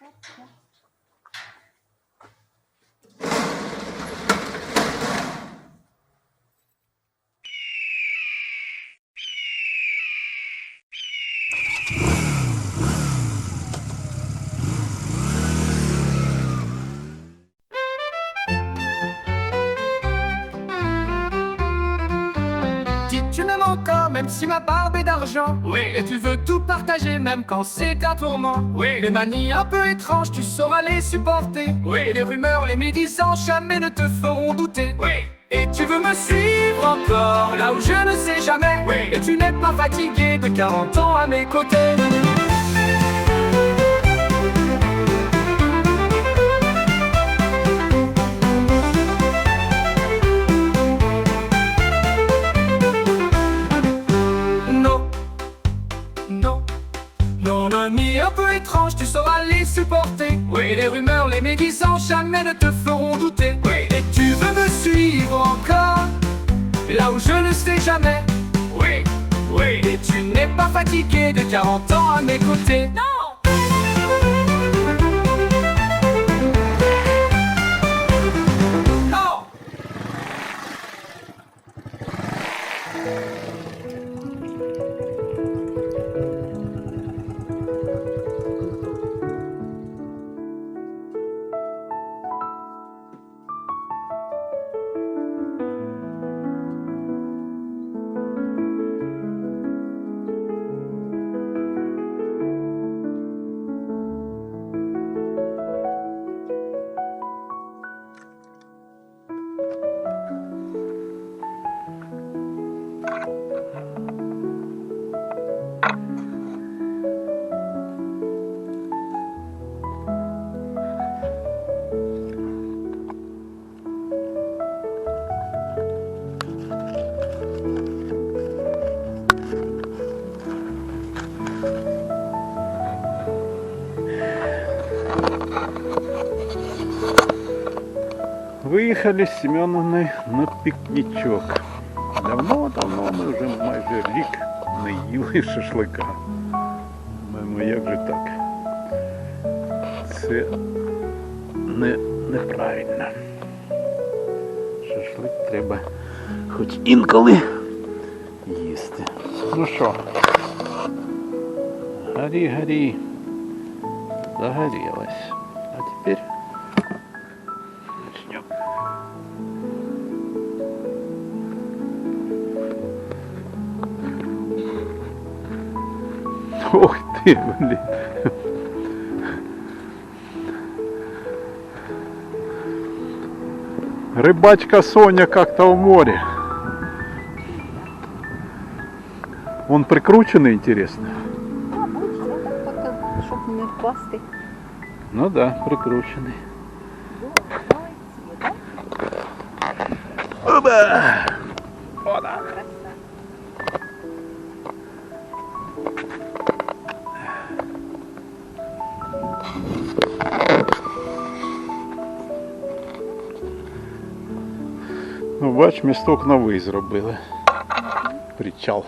Yeah. Tu m'aimes encore, même si ma barbe est d'argent. Oui. Et tu veux tout partager, même quand c'est un tourment. Oui. Les manies un peu étranges, tu sauras les supporter. Oui. Les rumeurs, les médisances, jamais ne te feront douter. Oui. Et tu veux me suivre encore, là où je ne sais jamais. Oui. Et tu n'es pas fatigué de 40 ans à mes côtés. Tu sauras les supporter. Oui, les rumeurs, les médisances, jamais ne te feront douter. Oui, et tu veux me suivre encore, là où je ne sais jamais. Oui, oui, et tu n'es pas fatigué de 40 ans à mes côtés. Non! Non! Виїхали з Семеновною на пікнічок. Давно-давно ми вже майже рік не їли шашлика. Думаємо, як же так? Це не, неправильно. Шашлик треба хоч інколи їсти. Ну що? Горі, горі. Ох ты, блин. Рыбачка Соня как-то в море. Он прикрученный, интересно? Ну да, прикрученный. Оба! Вода. Ну, бач, місток новий зробили. Причал.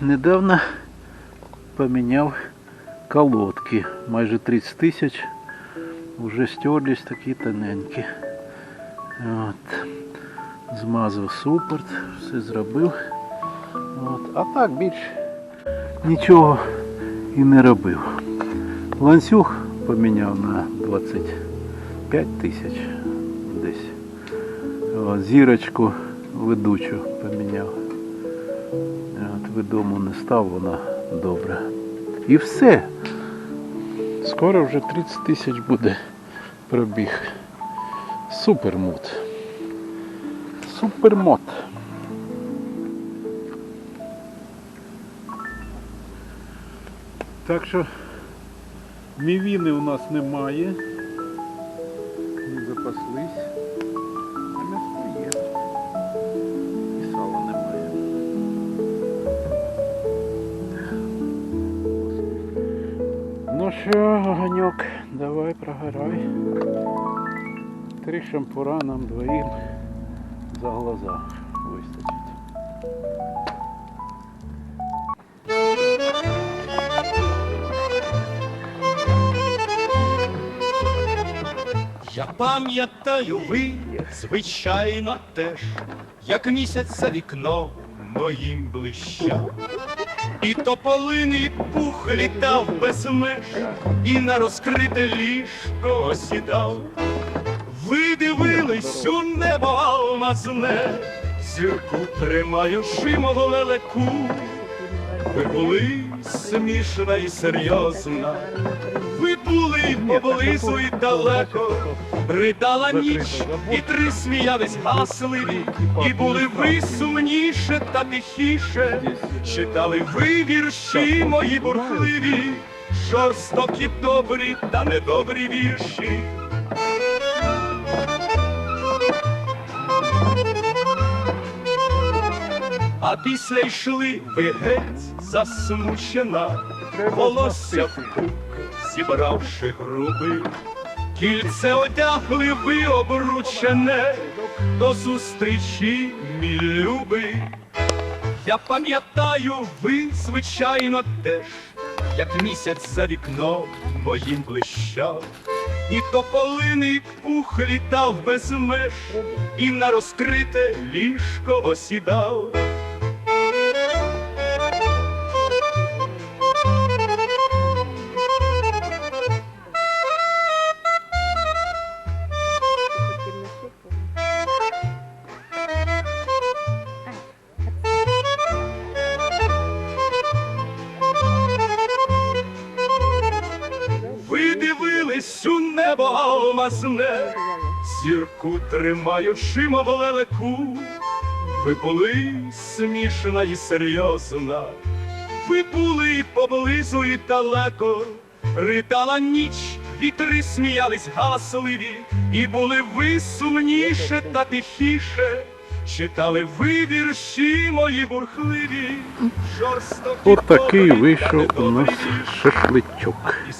Недавно поміняв колодки. Майже 30 тисяч. Вже стерлись такі тоненькі. От. Змазав супорт, все зробив. От. А так більш нічого і не робив. Ланцюг поміняв на 25 тисяч десь. От. Зірочку ведучу поміняв. От відому не став, вона добра. І все. Скоро вже 30 тисяч буде пробіг. Супермод. Супермод. Так що мівіни у нас немає. Не запаслись. А м'ясо є. І сала немає. Ну що, огоньок, давай прогорай. Три шампура нам двоїм за глаза вистачить. Я пам'ятаю, ви, звичайно, теж, як місяць за вікном моїм блищав. І тополиний пух літав без меж, і на розкрите ліжко осідав. Ви дивились у небо алмазне, зірку тримаючи мого лелеку. Ви були смішна і серйозна, ви були поблизу і далеко, ридала ніч, і три сміялись гасливі, і були ви сумніше та тихіше, читали ви вірші мої бурхливі, жорстокі добрі та недобрі вірші. А після йшли ви геть засмучена, волосся в пук, зібравши груби, кільце одягли ви обручене, до зустрічі, мій любий. Я пам'ятаю, ви, звичайно, теж, як місяць за вікном моїм блищав, і тополиний пух літав без меж, і на розкрите ліжко осідав. Алмазне, сірку тримаючи мов лелеку. Ви були смішна і серйозна, ви були поблизу і далеко, ридала ніч, вітри сміялись гасливі, і були ви сумніше та тихіше. Читали ви вірші мої бурхливі, жорстокі Отакий вийшов у нас шашличок. І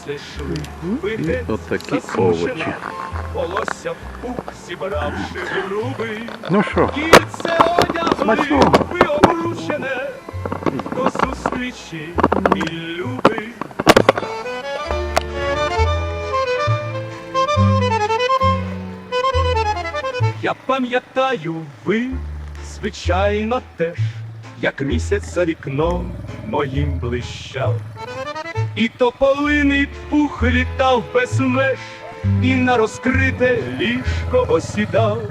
отакі овочі. Волосся в пук зібравши груби, Ну що, кільце одягли, ви обручене, до зустрічі, мій любий. Я пам'ятаю, ви, звичайно, теж, як місяць за вікном моїм блищав. І тополиний пух літав без меж, і на розкрите ліжко осідав.